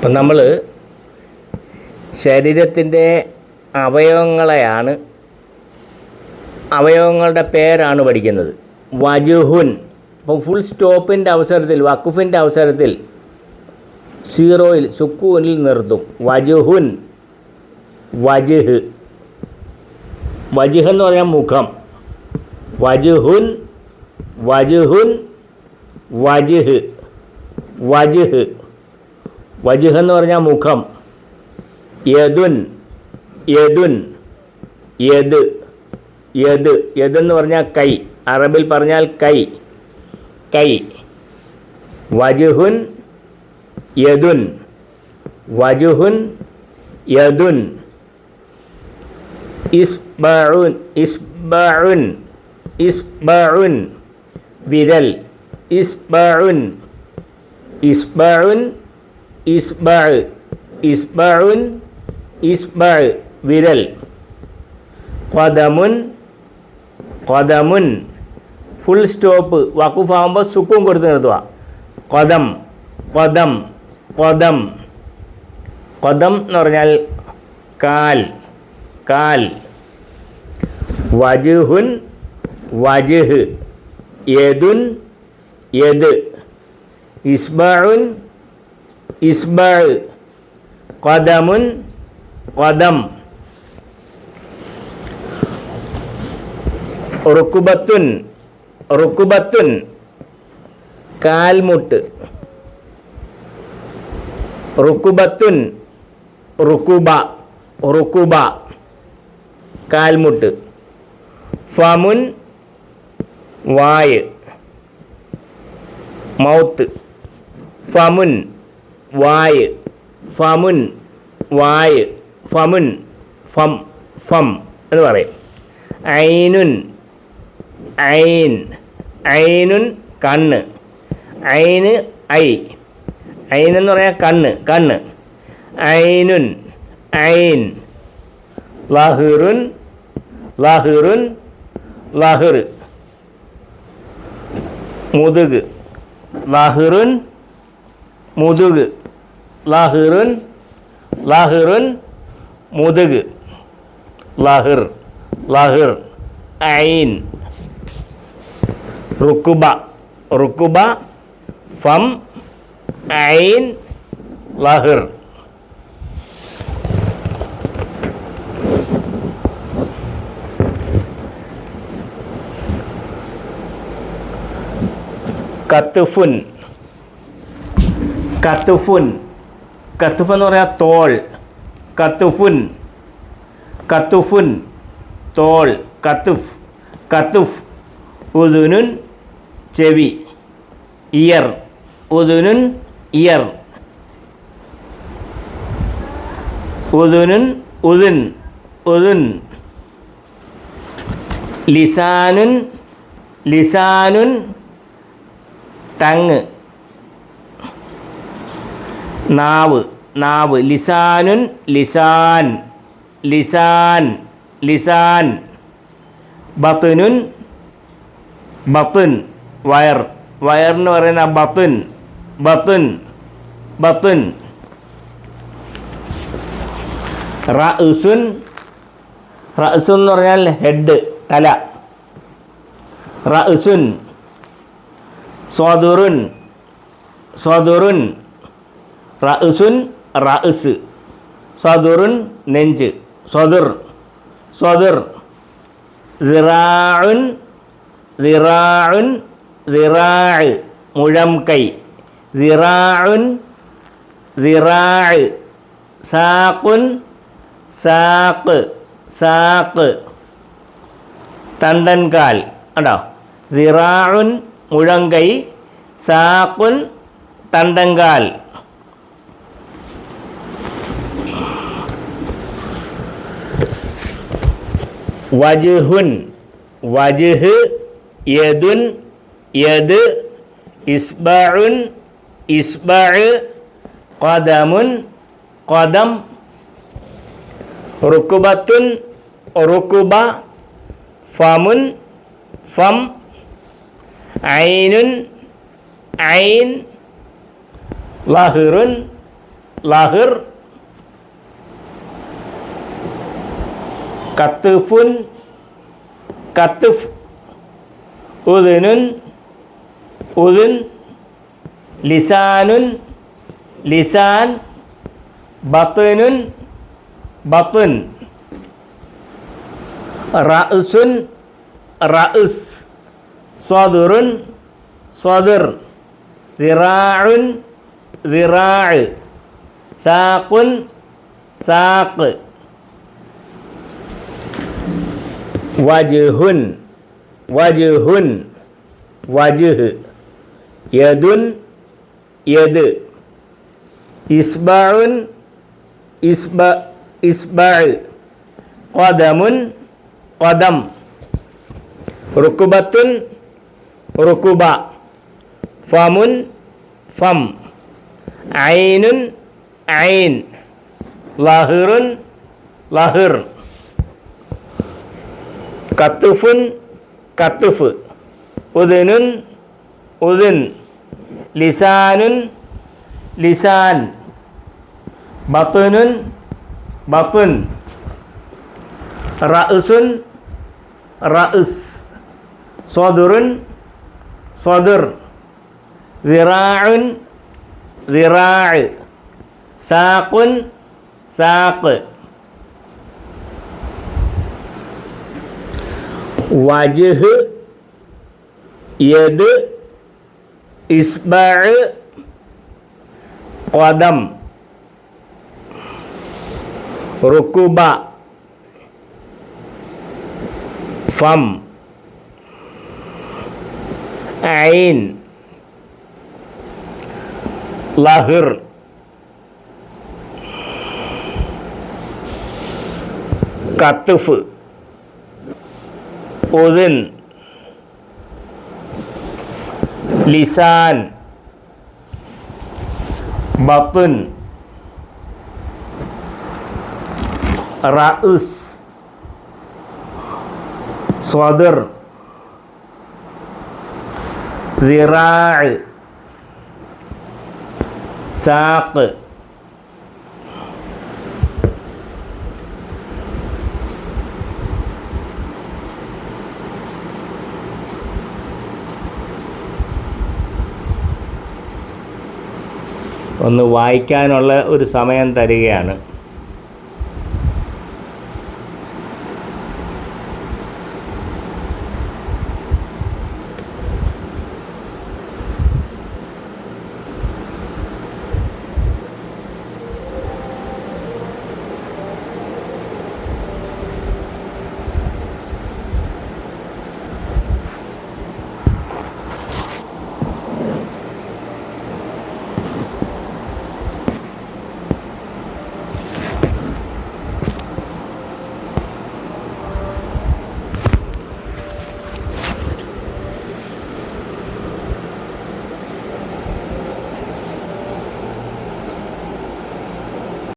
ഇപ്പം നമ്മൾ ശരീരത്തിന്റെ അവയവങ്ങളെയാണ് അവയവങ്ങളുടെ പേരാണ് പഠിക്കുന്നത്. വജുഹുൻ. അപ്പോൾ ഫുൾ സ്റ്റോപ്പിന്റെ അവസരത്തിൽ വക്കുഫിന്റെ അവസരത്തിൽ സീറോയിൽ സുക്കൂനിൽ നിർത്തും. വജുഹുൻ. വജുഹ്. വജുഹ് എന്ന് പറഞ്ഞാൽ മുഖം. വജുഹുൻ. വജുഹുൻ. വജുഹ്. വജുഹ്. വജുഹ് എന്ന് പറഞ്ഞാൽ മുഖം. യദുൻ യദുൻ യദ് യദ് യദെന്ന് പറഞ്ഞാൽ കൈ. അറബിൽ പറഞ്ഞാൽ കൈ. കൈ. വജുഹുൻ യദുൻ. വജുഹുൻ യദുൻ. ഇസ്ബഉൻ ഇസ്ബഉൻ ഇസ്ബഉൻ. വിരൽ. ഇസ്ബഉൻ ഇസ്ബഉൻ. ഇസ്ബഅ് ഇസ്ബഉൻ ഇസ്ബഅ് വിരൽ. ഖദമുൻ ഖദമുൻ. ഫുൾ സ്റ്റോപ്പ് വക്കുഫാകുമ്പോൾ സുക്കും കൊടുത്ത് നിർത്തുക. കൊതം കൊതം കൊതം കൊതം എന്ന് പറഞ്ഞാൽ കാൽ കാൽ. വജുഹുൻ വജുഹ്. യദുൻ യദ്. ഇസ്ബഉൻ ഇസ്ബഅ് ഖദമുൻ ഖദം റുക്കുബത്തുൻ റുക്കുബത്തുൻ കാൽമുട്ട് റുക്കുബത്തുൻ റുക്കുബ റുക്കുബ കാൽമുട്ട് ഫമുൻ വായ് മൗത്ത് ഫമുൻ വായ്. ഫമുൻ. വായ്. ഫമുൻ. ഫം. ഫം എന്ന് പറയും. ഐനുൻ. ഐൻ. ഐനുൻ കണ്ണ്. ഐന് ഐ. ഐൻ എന്ന് പറയാൽ കണ്ണ്. കണ്ണ്. ഐനുൻ. ഐൻ. ലഹുറുൻ. ലഹുറുൻ. ലഹുർ. മുതുക്. ലഹുറുൻ. മുതുക്. ലഹിറുൻ ലഹിറുൻ മുതുക് ലഹിർ ലഹിർ ഐൻ റുക്കുബ റുക്കുബ ഫം ഐൻ ലഹിർ കത്തുഫുൻ കത്തുഫുൻ കത്തുഫ് എന്ന് പറയാ തോൾ. കത്തുഫുൻ. കത്തുഫുൻ. തോൾ. കത്തുഫ്. കത്തുഫ്. ഉദുനുൻ. ചെവി. ഇയർ. ഉദുനുൻ. ഇയർ. ഉദുനുൻ. ഉദുൻ. ഉദുൻ. ലിസാനുൻ. ലിസാനുൻ. ടങ് നാവ് നാവ്. ലിസാനുൻ ലിസാൻ. ലിസാൻ ലിസാൻ. ബത്തുനുൻ ബത്തുൻ. വയർ. വയർ എന്ന് പറയുന്ന ബത്തുൻ ബത്തുൻ ബത്തുൻ. റസുൻ റസുൻ എന്ന് പറഞ്ഞാൽ ഹെഡ് തല. റസുൻ സ്വദുറുൻ സ്വദുറുൻ റസുൻ റഅസ്. സദുറുൻ നെഞ്ച്. സ്വദുർ. സ്വദുർ. ദിറാഉൻ ദിറാഉൻ ദിറാഅ്. മുഴം കൈ. ദിറാഉൻ ദിറാഅ്. സാഖുൻ സാക്ക് സാക്ക് തണ്ടൻകാൽ കണ്ടോ? ദിറാഉൻ മുഴങ്കൈ സാഖുൻ തണ്ടങ്കാൽ വജുഹുൻ വജുഹ് യദുൻ യദ് ഇസ്ബഉൻ ഇസ്ബഅ് ഖദമുൻ ഖദം. റുക്കുബത്തുൻ റുക്കുബ ഫമുൻ ഫം. ഐനുൻ ഐൻ. ലഹിറുൻ ലഹിർ. കത്തുഫുൻ കത്തുഫ് ഉദനുൻ ഉദുൻ ലിസാനുൻ ലിസാൻ ബത്തുനുൻ ബത്തുൻ റഅസുൻ റഅസ് സ്വദുറുൻ സ്വദുർ ദിറാഉൻ ദിറാഅ് സാഖുൻ സാഖ് വജ്ഹുൻ വജ്ഹുൻ വജ്ഹ് യദുൻ യദ് ഇസ്ബാഉൻ ഇസ്ബ ഇസ്ബഅ് ഖദമുൻ ഖദം റുക്കുബത്തുൻ റുക്കുബ ഫമുൻ ഫം ഐനുൻ ഐൻ ലഹിറുൻ ലഹിർ കത്തുഫുൻ കത്തുഫ് ഉദനുൻ ഉദുൻ ലിസാനുൻ ലിസാൻ ബത്തുനുൻ ബത്തുൻ റഅസുൻ റഅസ് സ്വദുറുൻ സ്വദുർ ദിറാഉൻ ദിറാഅ് സാഖുൻ സാഖ് വജ്ഹ് യദ് ഇസ്ബഅ് ഖദം റുക്കുബ ഫം ഐൻ ലഹിർ കത്തുഫ് ഉദൻ ലിസാൻ ബത്തുൻ റഅസ് സ്വദർ ദിറാഅ് സാഖ് ഒന്ന് വായിക്കാനുള്ള ഒരു സമയം തരികയാണ്.